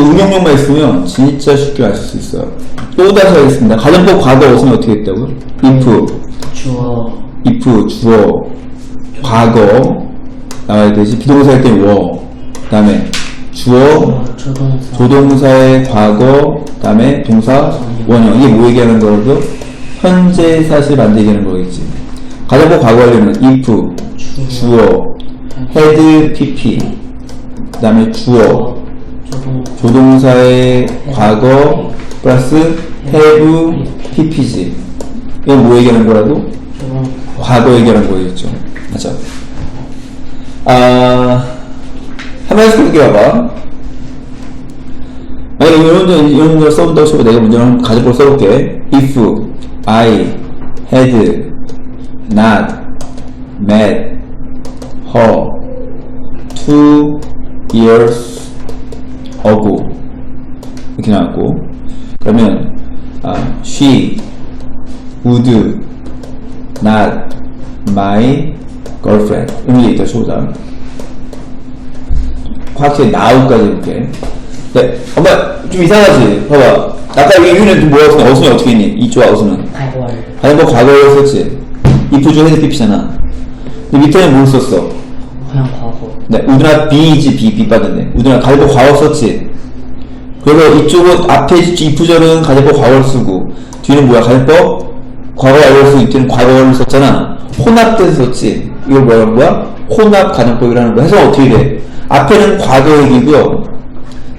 응용력만 있으면 진짜 쉽게 아실 수 있어요. 또 다시 하겠습니다. 가정법 과거 어순이 어떻게 했다고요? if, 주어 if 주어 과거 나와야 되지 비동사일 때 워. 그 다음에 주어 조동사 조동사의 과거, 그 다음에 동사 원형. 이게 뭐 얘기하는 거라도 현재 사실 만들기는 거겠지. 가정법 과거 하려면 if 주어 had pp 그 다음에 주어 조동사 조동사의 과거 플러스 have pp지. 이건 뭐 얘기하는 조동 과거 얘기하는 거겠죠. 맞죠? 아, 한 번씩 볼게요, 봐봐. 아니, 이런, 거- 이런 걸 써본다고 치고 내가 먼저 한번 가정법 써볼게. If I had not met her two years ago. 이렇게 나왔고. 그러면, 아, she would not my girlfriend. 이런 게 있다, 초보자. 과학의 now까지 이렇게. 네, 엄마, 좀 이상하지? 봐봐. 아까 여기 유는 좀 뭐였어? 어순이 어떻게 있니? 이쪽 어순은. 아니, 뭐 과거에 썼지? if 중 헤드 핍이잖아. 근데 밑에는 뭘 썼어? 그냥 네, 우드나 B이지, B, B 빠졌네. 우드나 가정법 과거 썼지. 그래서 이쪽은 앞에 이프절은 가정법 과거를 쓰고, 뒤는 뭐야? 가정법 과거 알고 쓰고, 뒤는 과거를 썼잖아. 혼합돼서 썼지. 이걸 뭐라 는 거야? 혼합 가정법이라는 거야. 해서 어떻게 돼? 앞에는 과거 얘기고요.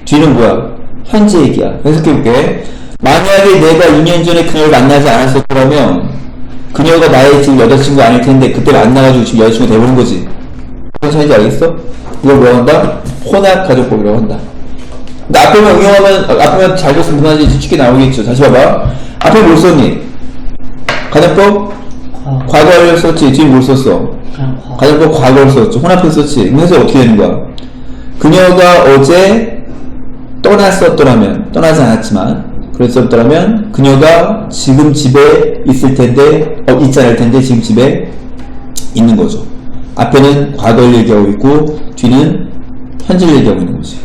뒤는 뭐야? 현재 얘기야. 해석해볼게. 만약에 내가 2년 전에 그녀를 만나지 않았을 거라면, 그녀가 나의 지금 여자친구 아닐 텐데, 그때 만나가지고 지금 여자친구 돼버린 거지. 무슨 차이인지 알겠어? 이걸 뭐라고 한다? 혼합 가정법이라고 한다. 근데 앞에만 응용하면, 아, 앞에만 잘 줬으면 무난하지 쉽게 나오겠죠. 다시 봐봐. 앞에 뭘 썼니? 가정법? 과거 과거를 썼지. 뒤에 뭘 썼어? 가정법 과거를 썼죠. 혼합해서 썼지. 그래서 어떻게 되는 거야? 그녀가 어제 떠났었더라면, 떠나지 않았지만, 그랬었더라면, 그녀가 지금 집에 있을 텐데, 어, 있지 않을 텐데, 지금 집에 있는 거죠. 앞에는 과거를 얘기하고 있고, 뒤는 현재를 얘기하고 있는 거지.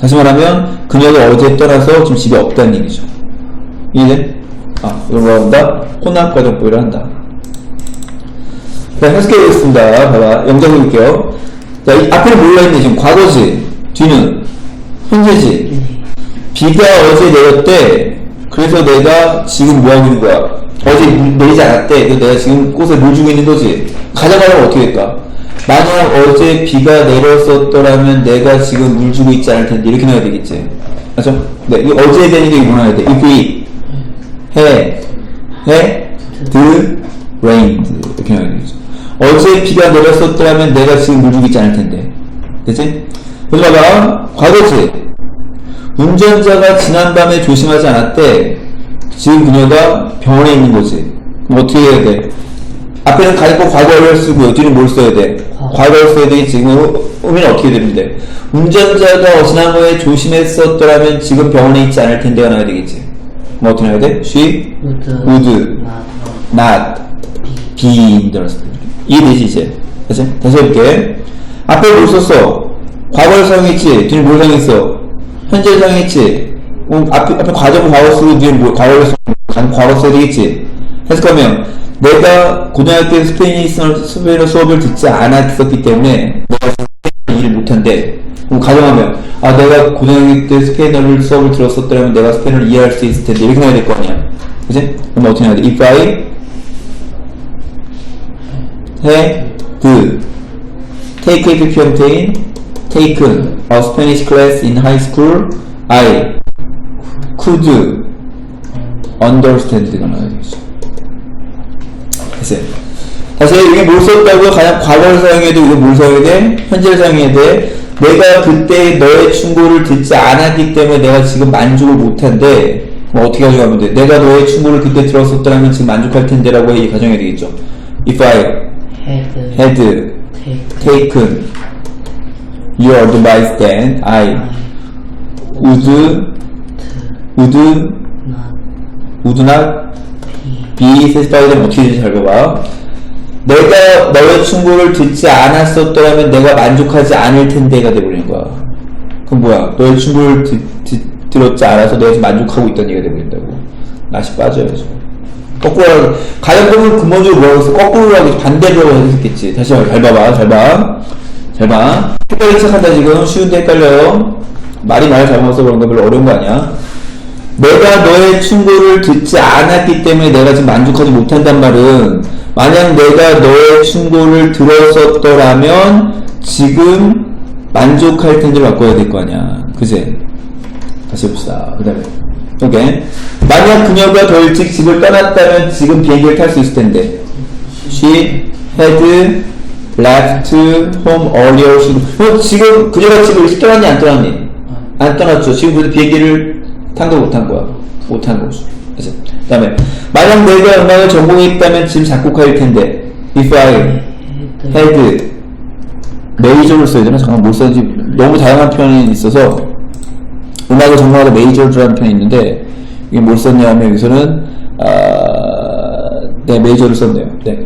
다시 말하면, 그녀가 어제 떠나서 지금 집에 없다는 얘기죠. 이해돼? 아, 이걸 뭐라 한다? 혼합과정법이라 한다. 자, 해석해 보겠습니다. 봐봐. 영장 볼게요. 자, 이 앞에는 몰라 있네. 지금 과거지. 뒤는 현재지. 비가 어제 내렸대. 그래서 내가 지금 뭐 하고 있는 거야? 어제 물 내리지 않았대. 그래서 내가 지금 꽃에 물 주고 있는 거지. 가져가면 어떻게 될까? 만약 어제 비가 내렸었더라면 내가 지금 물 주고 있지 않을 텐데. 이렇게 나와야 되겠지. 맞죠? 네, 이 어제에 대한 게뭐 나와야 돼? if 해, 해, the rained. 이렇게 나와야 되겠죠. 어제 비가 내렸었더라면 내가 지금 물 주고 있지 않을 텐데. 됐지? 그래서 봐봐. 과거지. 운전자가 지난밤에 조심하지 않았대. 지금 그녀가 병원에 있는 거지. 그럼 어떻게 해야 돼? 앞에는 가정법 과거를 쓰고 뒤는 뭘 써야 돼? 되지. 지금 의미는 어떻게 돼? 운전자가 지난번에 조심했었더라면 지금 병원에 있지 않을 텐데가 나와야 되겠지. 그럼 어떻게 나와야 돼? She would would not be hospital. 이해되지 이제? 그치? 다시 해볼게. 앞에 뭘 썼어? 과거를 사용했지. 뒤는 뭘 사용했어? 현재를 사용했지. 그럼 앞에, 앞에 과정을 과거 쓰고 뒤에 뭐, 과거를 써, 간- 과거 써야 되겠지. 해석하면 내가 고등학교 때 스페인어, 스페인어 수업을 듣지 않았었기 때문에 내가 스페인어 일을 못한대. 그럼 가정하면 아 내가 고등학교 때 스페인어를 수업을 들었었더라면 내가 스페인어를 이해할 수 있을 텐데 이렇게 나야 될 거 아니야. 그지? 그럼 어떻게 해야 돼? If I had take a PPMtain taken a Spanish class in high school, I could 되겠죠. 됐어요. 다시 이게 뭘 썼다고 가장 과거를 사용해도 이거 뭘 사용해야 돼? 현재를 사용해야 돼. 내가 그때 너의 충고를 듣지 않았기 때문에 내가 지금 만족을 못한데 그럼 어떻게 가져가면 돼? 내가 너의 충고를 그때 들었었더라면 지금 만족할 텐데 라고 해 가정해야 되겠죠. If I had had take taken your advice then I would would would not be satisfied 어떻게 되지 잘 봐봐. 내가 너의 충고를 듣지 않았었더라면 내가 만족하지 않을 텐데가 돼버리는 거야. 그럼 뭐야? 너의 춤을 드, 드, 들었지 않아서 지금 만족하고 있다는 얘기가 있다고. 낯이 빠져야죠. 거꾸로 하라고. 가정법은 근본적으로 뭐라고 했어? 거꾸로 하고 반대로 했겠지. 다시 말, 잘 봐봐, 잘 봐. 잘 봐. 헷갈리기 시작한다, 지금. 쉬운데 헷갈려요. 말이 말 잘못해서 그런 거 별로 어려운 거 아니야. 내가 너의 충고를 듣지 않았기 때문에 내가 지금 만족하지 못한단 말은 만약 내가 너의 충고를 들었었더라면 지금 만족할 텐데를 바꿔야 될 거 아니야. 그제? 다시 봅시다. 그 다음에. 오케이. 만약 그녀가 더 일찍 집을 떠났다면 지금 비행기를 탈 수 있을 텐데. She had left home earlier. 어, 지금 그녀가 집을 일찍 떠났니 안 떠났니? 안 떠났죠. 지금 그래도 비행기를 탄 거 못 탄 거야. 못 탄 거죠. 그래서 그 다음에 만약 내가 음악을 전공했다면 지금 작곡가일 텐데. If I had 메이저를 써야 되나? 잠깐 못 써야지. 너무 다양한 표현이 있어서 음악을 전공하다 메이저라는 표현이 있는데 이게 뭘 썼냐면 여기서는 아, 네 메이저를 썼네요. 네.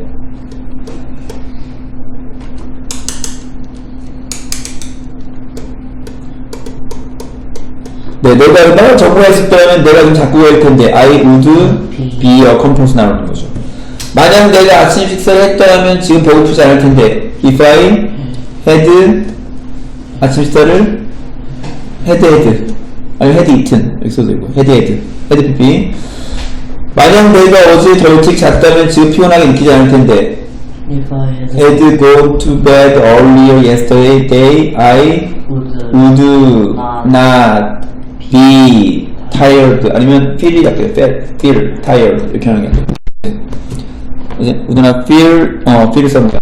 네, 내가 음악을 전공했었다면 내가 좀 작곡할 텐데 I would be a composer 나오는 거죠. 만약 내가 아침 식사를 했다면 지금 배고프지 않을 텐데 If I had 아침 식사를 had had 아니 had eaten 이렇게 써도 되고 had had had pp 만약 내가 어제 더 일찍 잤다면 지금 피곤하게 느끼지 않을 텐데 If I had had gone to bed earlier yesterday day I would would not be tired 아니면 feel이 낫게 feel, tired 이렇게 하는 게. 이제 not feel 어 feel 씁니다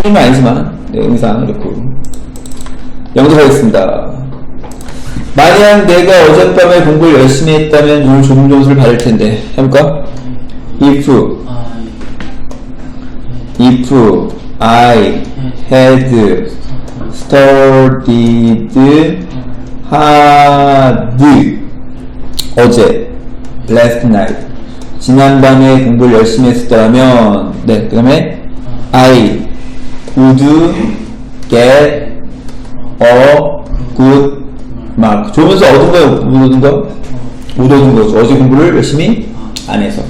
feel은 아니지만 네, 의상 이렇고. 영접하겠습니다. 만약 내가 어젯밤에 공부를 열심히 했다면 오늘 좋은 점수를 받을 텐데 해볼까? if if I had studied hard 어제 last night. 지난밤에 공부를 열심히 했었다면 네 그 다음에 I would get a good mark. 좋으면서 얻은 거야 못 얻은 거? 못 얻은 거죠. 어제 공부를 열심히 안 해서.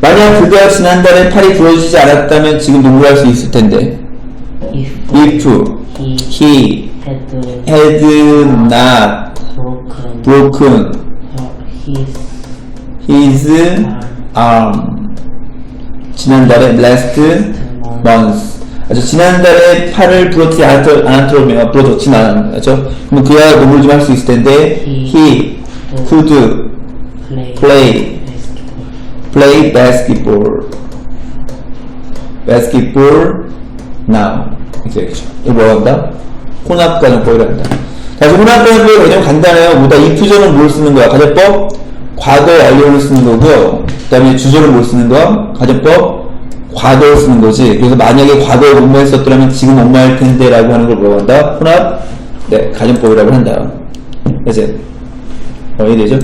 만약 그가 지난달에 팔이 부러지지 않았다면 지금 농구를 할 수 있을 텐데. If if he had had not broken broken his his arm 지난달에 last month 아주 지난달에 팔을 부러뜨리지 않았더- 않았더라면 부러졌진 않았죠 그럼 그야 농구를 좀 할 수 있을 텐데 he could play play basketball basketball now 이렇게 되겠죠 이거 뭐 한다? 혼합가정법이라 한다. 다시 혼합가정법이 왜냐면 간단해요. 뭐다? 이 퓨전은 뭘 쓰는 거야? 가정법 과거 완료를 쓰는 거고요. 그 다음에 주절은 뭘 쓰는 거야? 가정법 과거를 쓰는 거지. 그래서 만약에 과거에 뭐뭐 했었더라면 지금 할 텐데 라고 하는 걸 뭐라고 한다? 혼합 네 가정법이라고 한다. 이제 어, 이해되죠?